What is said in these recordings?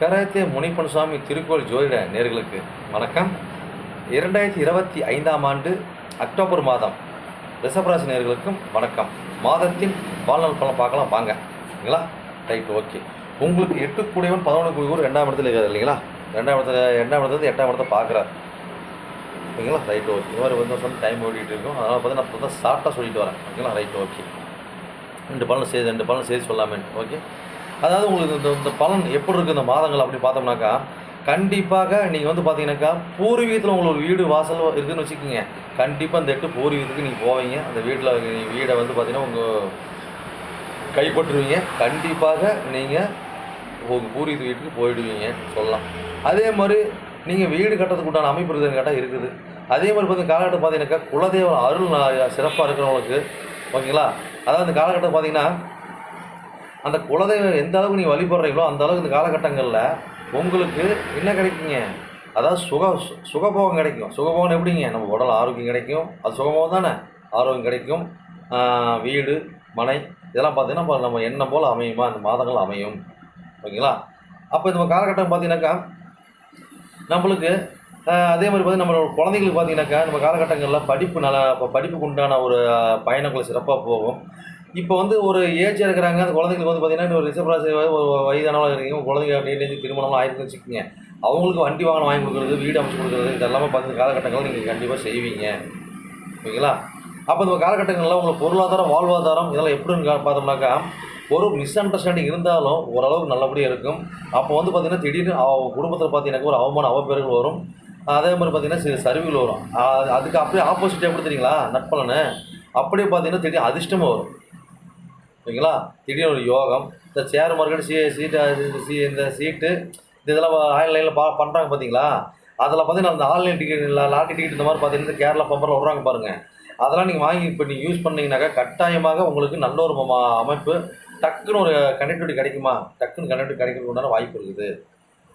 Karate Munippan சுவாமி திருக்கோள் ஜோதிட நேர்களுக்கு வணக்கம். இரண்டாயிரத்தி இருபத்தி ஐந்தாம் ஆண்டு அக்டோபர் மாதம். ரிஷபராசி நேர்களுக்கும் வணக்கம். மாதத்தின் வாழ்நாள் பலன் பார்க்கலாம். வாங்க. சரிங்களா ரைட் ஓகே உங்களுக்கு எட்டு கூடியவன் பதினொன்று கூடியவர் ரெண்டாம் இடத்துல இருக்காது இல்லைங்களா? ரெண்டாம் இடத்துல ரெண்டாம் இடத்துல எட்டாம் இடத்த பார்க்குறாரு. ஓகேங்களா ரைட் ஓகே இவர் வந்து சொன்ன டைம் ஓடிட்டு இருக்கும். அதனால் பார்த்து நான் இப்போ தான் ஷார்ட்டாக சொல்லிட்டு வரேன். ஓகேங்களா ரைட் ஓகே ரெண்டு பலன் செய்து ரெண்டு பலன் செய்து சொல்லாமே ஓகே அதாவது உங்களுக்கு இந்த இந்த பலன் எப்படி இருக்குது இந்த மாதங்கள் அப்படி பார்த்தோம்னாக்கா கண்டிப்பாக நீங்கள் வந்து பார்த்தீங்கன்னாக்கா பூர்வீகத்தில் உங்களுக்கு வீடு வாசல் இருக்குதுன்னு வச்சுக்கோங்க. கண்டிப்பாக இந்த எட்டு பூர்வீகத்துக்கு நீங்கள் போவீங்க. அந்த வீட்டில் வீடை வந்து பார்த்தீங்கன்னா உங்கள் கைப்பற்றுவீங்க. கண்டிப்பாக நீங்கள் உங்கள் பூர்வீக வீட்டுக்கு போயிடுவீங்க சொல்லலாம். அதே மாதிரி நீங்கள் வீடு கட்டுறதுக்கு உண்டான அமைப்பு இருக்குதுன்னு கேட்டால் இருக்குது. அதே மாதிரி பார்த்தீங்கன்னா காலகட்டம் பார்த்தீங்கன்னாக்கா குலதெய்வ அருள் நா- சிறப்பாக இருக்கிறவங்களுக்கு ஓகேங்களா? அதாவது இந்த காலகட்டம் பார்த்தீங்கன்னா அந்த குலதெய்வம் எந்த அளவுக்கு நீங்கள் வழிபடுறீங்களோ அந்த அளவுக்கு இந்த காலகட்டங்களில் உங்களுக்கு என்ன கிடைக்குங்க? அதாவது சுக சு- சுகபோகம் கிடைக்கும். சுகபோகம் எப்படிங்க? நம்ம உடல் ஆரோக்கியம் கிடைக்கும். அது சுகபோகம் தானே? ஆரோக்கியம் கிடைக்கும். வீடு மனை இதெல்லாம் பார்த்தீங்கன்னா நம்ம எண்ணம் போல் அமையுமா? அந்த மாதங்கள் அமையும். ஓகேங்களா? அப்போ இந்த காலகட்டம் பார்த்தீங்கன்னாக்கா நம்மளுக்கு அதே மாதிரி பார்த்தீங்கன்னா நம்மளோட குழந்தைங்களுக்கு பார்த்தீங்கன்னாக்கா நம்ம காலகட்டங்களில் படிப்பு நல்லா இப்போ படிப்புக்கு உண்டான ஒரு பயணங்கள் சிறப்பாக போகும். இப்போ வந்து ஒரு ஏஜ் இருக்கிறாங்க அந்த குழந்தைங்களுக்கு வந்து பார்த்தீங்கன்னா ஒரு ரிசர்வ் ஒரு வயதானவங்க இருக்கீங்க குழந்தைங்க அப்படியே திருமணம் ஆயிருக்கு வச்சுக்கோங்க. அவங்களுக்கு வண்டி வாகனம் வாங்கி கொடுக்குறது வீடு அமைச்சு கொடுக்குறது இதெல்லாமே பார்த்து காலகட்டங்களில் நீங்கள் கண்டிப்பாக செய்வீங்க. ஓகேங்களா? அப்போ இந்த காலகட்டங்களில் உங்களுக்கு பொருளாதாரம் வாழ்வாதாரம் இதெல்லாம் எப்படின்னு பார்த்தோம்னாக்கா ஒரு மிஸ் அண்டர்ஸ்டாண்டிங் இருந்தாலும் ஓரளவுக்கு நல்லபடியாக இருக்கும். அப்போ வந்து பார்த்தீங்கன்னா திடீர்னு அவ குடும்பத்தில் பார்த்தீங்கன்னா ஒரு அவமான அவப்பேர்கள் வரும். அதே மாதிரி பார்த்தீங்கன்னா சில சரிவுகள் வரும். அதுக்கு அப்படியே ஆப்போசிட் எப்படி தெரியுங்களா? நட்பலன்னு அப்படியே பார்த்தீங்கன்னா திடீர் அதிர்ஷ்டமாக வரும். ஓகேங்களா திடீர்னு ஒரு யோகம். இந்த சேர் மார்க்கெட் சீ சீட்டு சீ இந்த சீட்டு இந்த இதெல்லாம் ஆன்லைனில் பா பண்ணுறாங்க பார்த்தீங்களா அதில் பார்த்தீங்கன்னா அந்த ஆன்லைன் டிக்கெட் இல்லை லாட்டரி டிக்கெட் இந்த மாதிரி பார்த்தீங்கன்னா கேரளா பம்பரில் விட்றாங்க பாருங்கள் அதெல்லாம் நீங்கள் வாங்கி இப்போ நீங்கள் யூஸ் பண்ணீங்கன்னாக்கா கட்டாயமாக உங்களுக்கு நல்ல ஒரு அமைப்பு டக்குன்னு ஒரு கனெக்டிவிட்டி கிடைக்குமா? டக்குன்னு கனெக்டிவிட்டி கிடைக்கிறதுக்குண்டான வாய்ப்பு இருக்குது.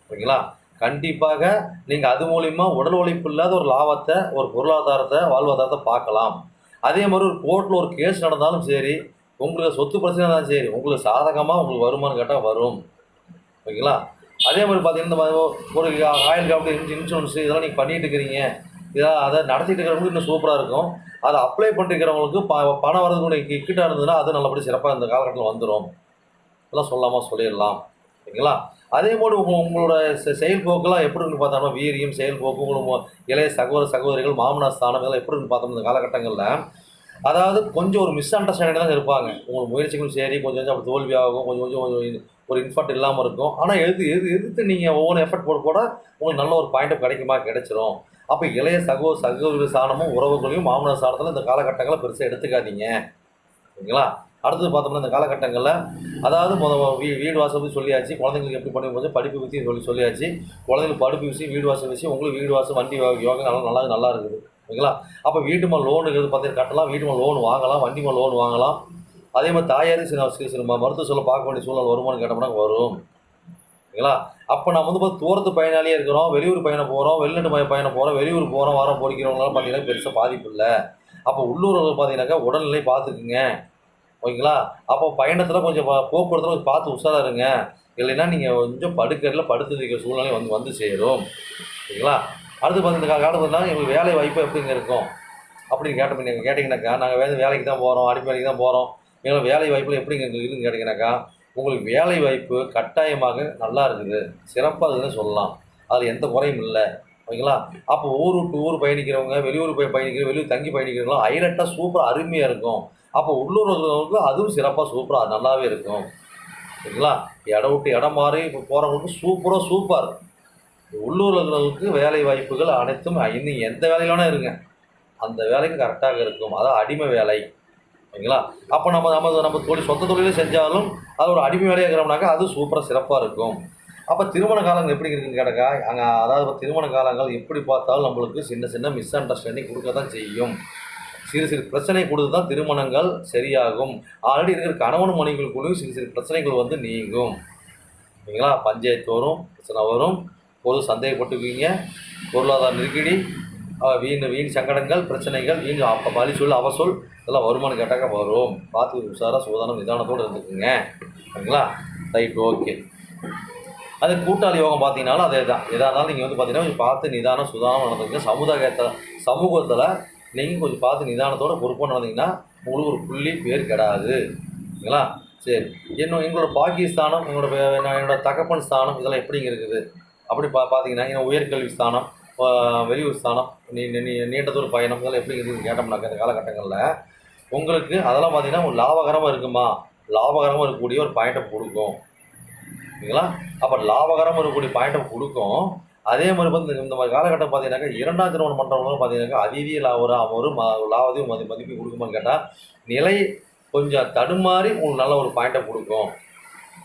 ஓகேங்களா கண்டிப்பாக நீங்கள் அது மூலிமா உடல் உழைப்பு இல்லாத ஒரு லாபத்தை ஒரு பொருளாதாரத்தை வாழ்வாதாரத்தை பார்க்கலாம். அதே மாதிரி ஒரு கோர்ட்டில் ஒரு கேஸ் நடந்தாலும் சரி உங்களுக்கு சொத்து பிரச்சனை தான் சரி. உங்களுக்கு சாதகமாக உங்களுக்கு வருமானம் கேட்டால் வரும். ஓகேங்களா? அதே மாதிரி பார்த்தீங்கன்னா இந்த ஒரு ஆயில் காப்பீடு இன்சூரன்ஸ் இதெல்லாம் நீங்கள் பண்ணிட்டு இருக்கிறீங்க. இதாக அதை நடத்திட்டு இருக்கிறவங்களுக்கு இன்னும் சூப்பராக இருக்கும். அதை அப்ளை பண்ணிருக்கிறவங்களுக்கு ப பணம் வரதுக்கு கிட்ட இருந்ததுன்னா அது நல்லபடி சிறப்பாக இந்த காலகட்டத்தில் வந்துடும் இதெல்லாம் சொல்லாமல் சொல்லிடலாம். ஓகேங்களா? அதே போல் உங்கள் உங்களோட செ- செயல்போக்கெல்லாம் எப்படி இருக்கு பார்த்தோம்னா வீரியம் செயல்போக்கு உங்களுக்கு இளைய சகோதர சகோதரிகள் மாமனார் ஸ்தானம் இதெல்லாம் எப்படி இருக்குன்னு பார்த்தோம் இந்த காலகட்டங்களில் அதாவது கொஞ்சம் ஒரு மிஸ் அண்டர்ஸ்டாண்டிங் தான் இருப்பாங்க. உங்களுக்கு முயற்சிகளும் சரி கொஞ்சம் கொஞ்சம் அப்படி தோல்வியாகும் கொஞ்சம் கொஞ்சம் கொஞ்சம் ஒரு இன்ஃபர்ட் இல்லாமல் இருக்கும். ஆனால் எது எது எதிர்த்து நீங்கள் ஒவ்வொரு எஃபர்ட் போட போட உங்களுக்கு நல்ல ஒரு பாயிண்ட் கிடைக்குமா கிடைச்சிரும். அப்போ இளைய சகோ சகோதர சாணமும் உறவுகளையும் மாமனார் சாணத்தில் இந்த காலகட்டங்களை பெருசாக எடுத்துக்காதீங்க. ஓகேங்களா அடுத்தது பார்த்தோம்னா இந்த காலகட்டங்களில் அதாவது முத வீ வீடு வாசல் பற்றி சொல்லியாச்சு குழந்தைங்களுக்கு எப்படி பண்ணி போது படிப்பு பற்றி சொல்லி சொல்லியாச்சு. குழந்தைங்களுக்கு படிப்பு விஷயம் வீடு வாசல் விஷயம் உங்களுக்கு வீடு வாசல் வண்டி யோகா நல்லா நல்லா நல்லா இருக்குது. ஓகேங்களா? அப்போ வீட்டுமா லோனுங்கிறது பார்த்தீங்கன்னா கட்டலாம் வீட்டுமா லோன் வாங்கலாம் வண்டிமா மேலே லோன் வாங்கலாம். அதே மாதிரி தாயாரி சில சில சில மருத்துவ சொல்ல பார்க்க வேண்டிய சூழல் வருமானு கேட்டோம்னா வரும். ஓகேங்களா? அப்போ நம்ம வந்து பார்த்து தூரத்து பயனாளியாக இருக்கிறோம் வெளியூர் பயணம் போகிறோம் வெளிநாட்டு பய- பயணம் போகிறோம் வெளியூர் போகிறோம் வாரம் போடிக்கிறவங்களாம் பார்த்தீங்கன்னா பெருசாக பாதிப்பு இல்லை. அப்போ உள்ளூரில் பார்த்தீங்கன்னாக்கா உடல்நிலை பார்த்துக்குங்க ஓகேங்களா? அப்போ பயணத்தில் கொஞ்சம் போக்குவரத்தில் கொஞ்சம் பார்த்து உஷாராக இருங்க. இல்லைன்னா நீங்கள் கொஞ்சம் படுக்கையில் படுத்து இருக்கிற சூழ்நிலை வந்து வந்து சேரும். ஓகேங்களா? அடுத்து பார்த்து இந்த தான் எங்களுக்கு வேலை வாய்ப்பு எப்படிங்க இருக்கும்? அப்படின்னு கேட்ட நீங்கள் கேட்டிங்கனாக்கா நாங்கள் வேலை வேலைக்கு தான் போகிறோம் அடிப்பு வேலைக்கு தான் போகிறோம் எங்களுக்கு வேலை வாய்ப்பில் எப்படிங்க எங்களுக்கு இருக்குன்னு கேட்டிங்கனாக்கா உங்களுக்கு வேலை வாய்ப்பு கட்டாயமாக நல்லா இருக்குது. சிறப்பாக இருக்குதுன்னு சொல்லலாம். அதில் எந்த குறையும் இல்லை. ஓகேங்களா? அப்போ ஊர் விட்டு ஊர் பயணிக்கிறவங்க வெளியூர் போய் பயணிக்கிற வெளியூர் தங்கி பயணிக்கிறவங்களாம் ஹைலைட்டாக சூப்பராக அருமையாக இருக்கும். அப்போ உள்ளூர்களுக்கு அதுவும் சிறப்பாக சூப்பராக நல்லாவே இருக்கும். சரிங்களா இடம் விட்டு இடம் மாறி இப்போ போகிறவங்களுக்கு சூப்பராக சூப்பர் உள்ளூர்களுக்கு வேலை வாய்ப்புகள் அனைத்தும் இன்னும் எந்த வேலையில இருங்க. அந்த வேலைக்கு கரெக்டாக இருக்கும். அதான் அடிமை வேலை. ஓகேங்களா? அப்போ நம்ம நம்ம நம்ம தொழில் சொந்த தொழிலே செஞ்சாலும் அது ஒரு அடிமை வேலையாக இருக்கிறோம்னாக்கா அது சூப்பராக சிறப்பாக இருக்கும். அப்போ திருமண காலங்கள் எப்படி இருக்குன்னு கேட்டாக்கா அங்கே அதாவது திருமண காலங்கள் எப்படி பார்த்தாலும் நம்மளுக்கு சின்ன சின்ன மிஸ் அண்டர்ஸ்டாண்டிங் கொடுக்க தான் செய்யும். சிறு சிறு பிரச்சனை கொடுத்து தான் திருமணங்கள் சரியாகும். ஆல்ரெடி இருக்கிற கணவன் மனைவிகளுக்குள்ளேயும் சிறு சிறு பிரச்சனைகள் வந்து நீங்கும். ஓகேங்களா? பஞ்சாயத்து வரும் பிரச்சனை வரும். பொது சந்தேகப்பட்டுக்குவீங்க பொருளாதார நெருக்கடி வீண் வீண் சங்கடங்கள் பிரச்சனைகள் வீண் அப்போ பழி சொல் அவ சொல் இதெல்லாம் வருமானம் கேட்டாக்க வரும். பார்த்து உஷாராக சூதானம் நிதானத்தோடு இருந்துக்குங்க. ஓகேங்களா ரைட் ஓகே. அது கூட்டாளி யோகம் பார்த்தீங்கன்னாலும் அதே தான். எதாக இருந்தாலும் நீங்கள் வந்து பார்த்தீங்கன்னா கொஞ்சம் பார்த்து நிதானம் சுதானம் நடந்துங்க சமுதாயத்தில் சமூகத்தில் நீங்கள் கொஞ்சம் பார்த்து நிதானத்தோட பொறுப்பாக நடந்தீங்கன்னா உங்களுக்கு ஒரு புள்ளி பேர் கிடாது. சரிங்களா? சரி. இன்னும் எங்களோட பாகிஸ்தானம் எங்களோட என்னோட தகப்பன் ஸ்தானம் இதெல்லாம் எப்படிங்க இருக்குது? அப்படி பா பார்த்தீங்கன்னா ஏன்னா உயர்கல்வி ஸ்தானம் வெளியூர் ஸ்தானம் நீ நீ- நீண்ட தூர பயணம் இதெல்லாம் எப்படி இருக்குதுன்னு கேட்டோம்னாக்க இந்த காலகட்டங்களில் உங்களுக்கு அதெல்லாம் பார்த்தீங்கன்னா ஒரு லாபகரமாக இருக்குமா? லாபகரமாக இருக்கக்கூடிய ஒரு பாயிண்ட்டை கொடுக்கும். சரிங்களா அப்போ லாபகரமாக இருக்கக்கூடிய பாயிண்ட்டை கொடுக்கும். அதே மாதிரி வந்து இந்த- மாதிரி காலகட்டம் பார்த்தீங்கன்னாக்கா இரண்டாம் திருமணம் பண்ணுறவங்களும் பார்த்தீங்கன்னாக்கா அதிதிய லாபம் ஒரு ம லாபத்தையும் மதி மதிப்பு கொடுக்குமான்னு கேட்டால் நிலை கொஞ்சம் தடுமாறி உங்களுக்கு நல்ல ஒரு பாயிண்ட்டை கொடுக்கும்.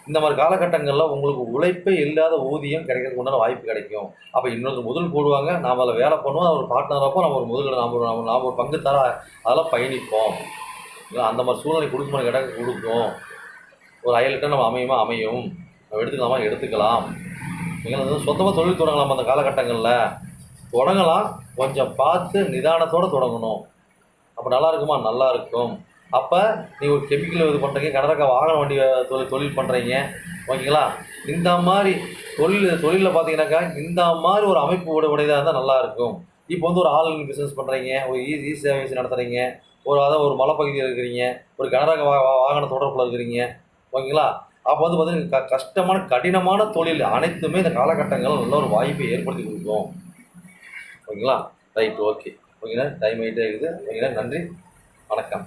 இந்த மாதிரி காலகட்டங்களில் உங்களுக்கு உழைப்பே இல்லாத ஊதியம் கிடைக்கிறதுக்கு உண்டான வாய்ப்பு கிடைக்கும். அப்போ இன்னொரு முதல் போடுவாங்க நாம் அதில் வேலை பண்ணுவோம் அவர் பார்ட்னரப்போ நம்ம ஒரு முதல் நாம் ஒரு நாம் நாம் ஒரு பங்கு தர அதெல்லாம் பயணிப்போம். இல்லை அந்த மாதிரி சூழ்நிலை கொடுக்குமான்னு கிடக்க கொடுக்கும்? ஒரு அயல்கிட்ட நம்ம அமையுமா? அமையும். நம்ம எடுத்துக்கலாமா? எடுத்துக்கலாம். நீங்கள் வந்து சொந்தமாக தொழில் தொடங்கலாம் அந்த காலகட்டங்களில்? தொடங்கலாம். கொஞ்சம் பார்த்து நிதானத்தோடு தொடங்கணும். அப்போ நல்லா இருக்குமா? நல்லா இருக்கும். அப்போ நீங்கள் ஒரு கெமிக்கல் இது பண்ணுறீங்க கனரக வாகன வண்டி தொழில் தொழில் பண்ணுறீங்க ஓகேங்களா? இந்த மாதிரி தொழில் தொழிலில் பார்த்தீங்கன்னாக்கா இந்த மாதிரி ஒரு அமைப்பு உட உடையதாக இருந்தால் நல்லாயிருக்கும் இப்போ வந்து ஒரு ஆன்லைன் பிஸ்னஸ் பண்ணுறீங்க ஒரு e-, இ இ சேவைஸ் நடத்துகிறீங்க ஒரு அதான் ஒரு மலைப்பகுதியில் இருக்கிறீங்க ஒரு கனரக வா வாகன தொடர்பில் இருக்கிறீங்க. ஓகேங்களா? அப்போ வந்து பார்த்தீங்கன்னா க கஷ்டமான கடினமான தொழில் அனைத்துமே இந்த காலகட்டங்களில் நல்ல ஒரு வாய்ப்பை ஏற்படுத்தி கொடுக்கும். ஓகேங்களா? Right okay. ஓகேங்களா? டைம் ஆகிட்டே இருக்குது. ஓகேங்களா? நன்றி. வணக்கம்.